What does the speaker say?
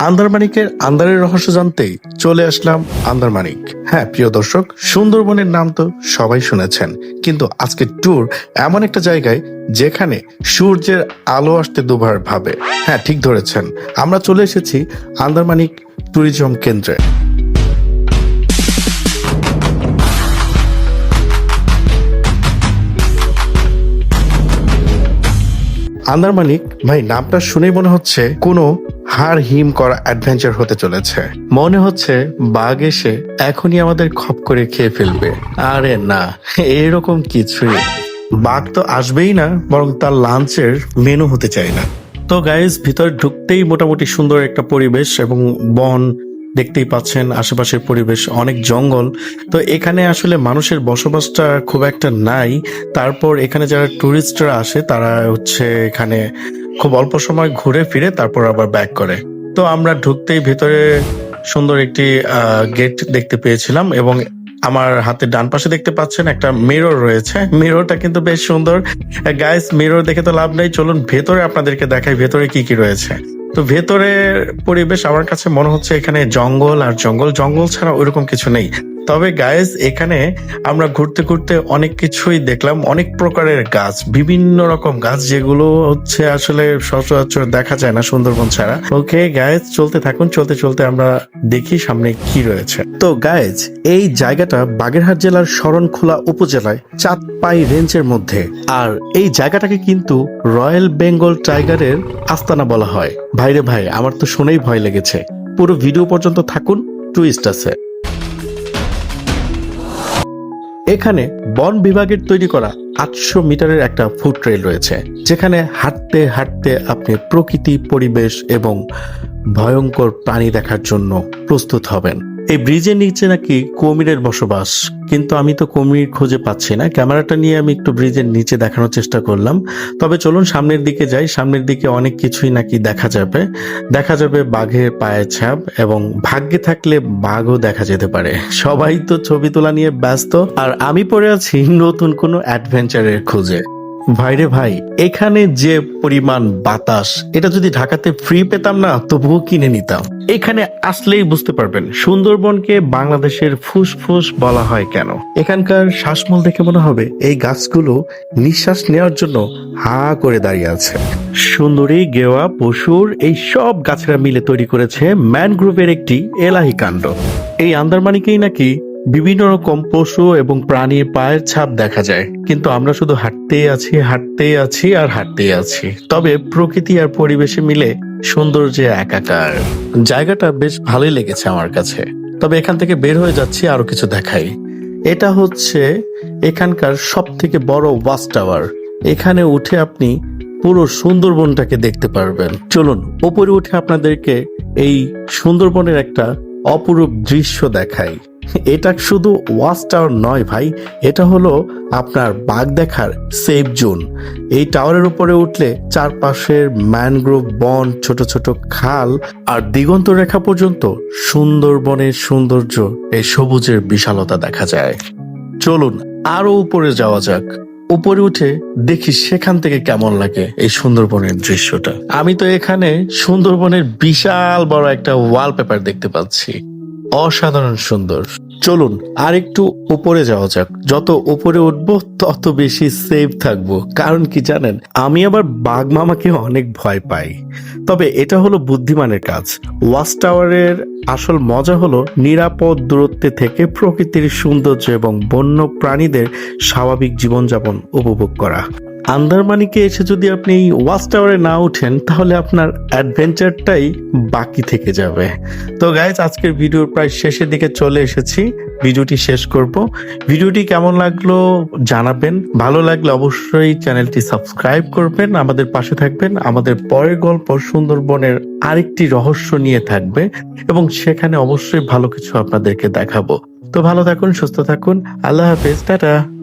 আন্দারমানিকের আন্দারের রহস্য জানতে চলে আসলাম আন্দারমানিক। হ্যাঁ প্রিয় দর্শক, সুন্দরবনের নাম তো সবাই শুনেছেন, কিন্তু আজকে ট্যুর এমন একটা জায়গায় যেখানে সূর্যের আলো আসতে দুবার ভাবে। হ্যাঁ ঠিক ধরেছেন। আমরা চলে এসেছি আন্দারমানিক ট্যুরিজম কেন্দ্রে। আন্দারমানিক ভাই, নামটা শুনেই মনে হচ্ছে কোনো হার হিম করা অ্যাডভেঞ্চার হতে চলেছে। মনে হচ্ছে বাঘ এসে এখনই আমাদের খপ করে খেয়ে ফেলবে। আরে না, এরকম কিছুই। বাঘ তো আসবেই না, বরং তার লাঞ্চের মেনু হতে চায় না। তো গাইজ ভিতর ঢুকতেই মোটামুটি সুন্দর একটা পরিবেশ এবং বন দেখতেই পাচ্ছেন আশেপাশের পরিবেশ অনেক জঙ্গল। তো এখানে আসলে মানুষের বসবাসটা খুব একটা নাই। তারপর এখানে যারা টুরিস্টরা আসে, তারা হচ্ছে এখানে খুব অল্প সময় ঘুরে ফিরে তারপর আবার ব্যাক করে। তো আমরা ঢুকতেই ভেতরে সুন্দর একটি গেট দেখতে পেয়েছিলাম এবং আমার হাতে ডান পাশে দেখতে পাচ্ছেন একটা মিরর রয়েছে। মিররটা কিন্তু বেশ সুন্দর। গাইস মিরর দেখে তো লাভ নেই। চলুন ভেতরে আপনাদেরকে দেখাই ভেতরে কি কি রয়েছে। তো ভেতরের পরিবেশ আমার কাছে মনে হচ্ছে এখানে জঙ্গল আর জঙ্গল। জঙ্গল ছাড়া ওইরকম কিছু নেই। তবে গায়েস এখানে আমরা ঘুরতে ঘুরতে অনেক কিছুই দেখলাম, অনেক প্রকারের গাছ, বিভিন্ন রকম গাছ, যেগুলো হচ্ছে আসলে সচরাচর দেখা যায় না সুন্দরবন ছাড়া। ওকে গায়েস চলতে থাকুন, চলতে চলতে আমরা দেখি সামনে কি রয়েছে। তো গায়েজ এই জায়গাটা বাগেরহাট জেলার শরণখোলা উপজেলায় চাঁদপাই রেঞ্জের মধ্যে। আর এই জায়গাটাকে কিন্তু রয়্যাল বেঙ্গল টাইগারের আস্তানা বলা হয়। ভাইরে ভাই, আমার তো শুনেই ভয় লেগেছে। পুরো ভিডিও পর্যন্ত থাকুন টুইস্ট আছে। এখানে বন বিভাগের তৈরি করা আটশো মিটারের একটা ফুট ট্রেল রয়েছে, যেখানে হাঁটতে হাঁটতে আপনি প্রকৃতি, পরিবেশ এবং ভয়ঙ্কর প্রাণী দেখার জন্য প্রস্তুত হবেন। এই ব্রিজের নিচে নাকি কুমিরের বসবাস। কিন্তু আমি তো কুমির খুঁজে পাচ্ছি না। ক্যামেরাটা নিয়ে আমি একটু ব্রিজের নিচে দেখানোর চেষ্টা করলাম। তবে চলুন সামনের দিকে যাই। সামনের দিকে অনেক কিছুই নাকি দেখা যাবে। দেখা যাবে বাঘের পায়ের ছাপ এবং ভাগ্যে থাকলে বাঘও দেখা যেতে পারে। সবাই তো ছবি তোলা নিয়ে ব্যস্ত। আর আমি পড়ে আছি নতুন কোনো অ্যাডভেঞ্চারের খোঁজে। ভাইরে ভাই, এখানে যে পরিমাণ বাতাস, এটা যদি ঢাকাতে ফ্রি পেতাম না, তবুও কিনে নিতাম। এখানে আসলেই বুঝতে পারবেন সুন্দরবনকে বাংলাদেশের ফুসফুস বলা হয় কেন। এখানকার শ্বাসমূল দেখে মনে হবে এই গাছগুলো নিঃশ্বাস নেওয়ার জন্য হা করে দাঁড়িয়ে আছে। সুন্দরী, গেওয়া, পশুর এই সব গাছেরা মিলে তৈরি করেছে ম্যানগ্রোভের একটি এলাহি কাণ্ড। এই আন্দারমানিকেই নাকি বিভিন্ন রকম পশু এবং প্রাণীর পায়ের ছাপ দেখা যায়। কিন্তু আমরা শুধু হাঁটতেই আছি হাঁটতেই আছি আর হাঁটতেই আছি। তবে প্রকৃতি আর পরিবেশে মিলে সৌন্দর্যে একাকার। জায়গাটা বেশ ভালোই লেগেছে আমার কাছে। তবে এখান থেকে বের হয়ে যাচ্ছি, আরও কিছু দেখাই। এটা হচ্ছে এখানকার সব থেকে বড় ওয়াচ টাওয়ার। এখানে উঠে আপনি পুরো সুন্দরবনটাকে দেখতে পারবেন। চলুন, ওপরে উঠে আপনাদেরকে এই সুন্দরবনের একটা অপরূপ দৃশ্য দেখাই। এটা শুধু ওয়াচ টাওয়ার নয় ভাই, এটা হলো আপনার বাঘ দেখার সেফ জোন এই টাওয়ারের উপরে উঠলে চারপাশের ম্যানগ্রোভ বন, ছোট ছোট খাল আর দিগন্ত রেখা পর্যন্ত সুন্দরবনের সৌন্দর্য এই সবুজের বিশালতা দেখা যায়। চলুন আরও উপরে যাওয়া যাক। উপরে উঠে দেখি সেখান থেকে কেমন লাগে এই সুন্দরবনের দৃশ্যটা। আমি তো এখানে সুন্দরবনের বিশাল বড় একটা ওয়ালপেপার দেখতে পাচ্ছি। অসাধারণ সুন্দর। চলুন আর একটু উপরে যাওয়া যাক। যত উপরে উঠবো, তত বেশি সেফ থাকব। কারণ কি জানেন, আমি আবার বাঘ মামাকে অনেক ভয় পাই। তবে এটা হলো বুদ্ধিমানের কাজ। ওয়াচ টাওয়ারের আসল মজা হলো নিরাপদ দূরত্বে থেকে প্রকৃতির সৌন্দর্য এবং বন্য প্রাণীদের স্বাভাবিক জীবনযাপন উপভোগ করা। আন্দারমানিকে এসে যদি আপনি এই ওয়াচ টাওয়ারে না উঠেন তাহলে আপনার অ্যাডভেঞ্চারটাই বাকি থেকে যাবে। তো গাইজ আজকের ভিডিওর প্রায় শেষের দিকে চলে এসেছি। ভিডিওটি শেষ করব। ভিডিওটি কেমন লাগল জানাবেন। ভালো লাগলে অবশ্যই চ্যানেলটি সাবস্ক্রাইব করবেন। আমাদের পাশে থাকবেন। আমাদের পরের গল্প সুন্দরবনের আরেকটি রহস্য নিয়ে থাকবে এবং সেখানে অবশ্যই ভালো কিছু আপনাদেরকে দেখাবো। তো ভালো থাকুন, সুস্থ থাকুন। আল্লাহ হাফেজ। টাটা।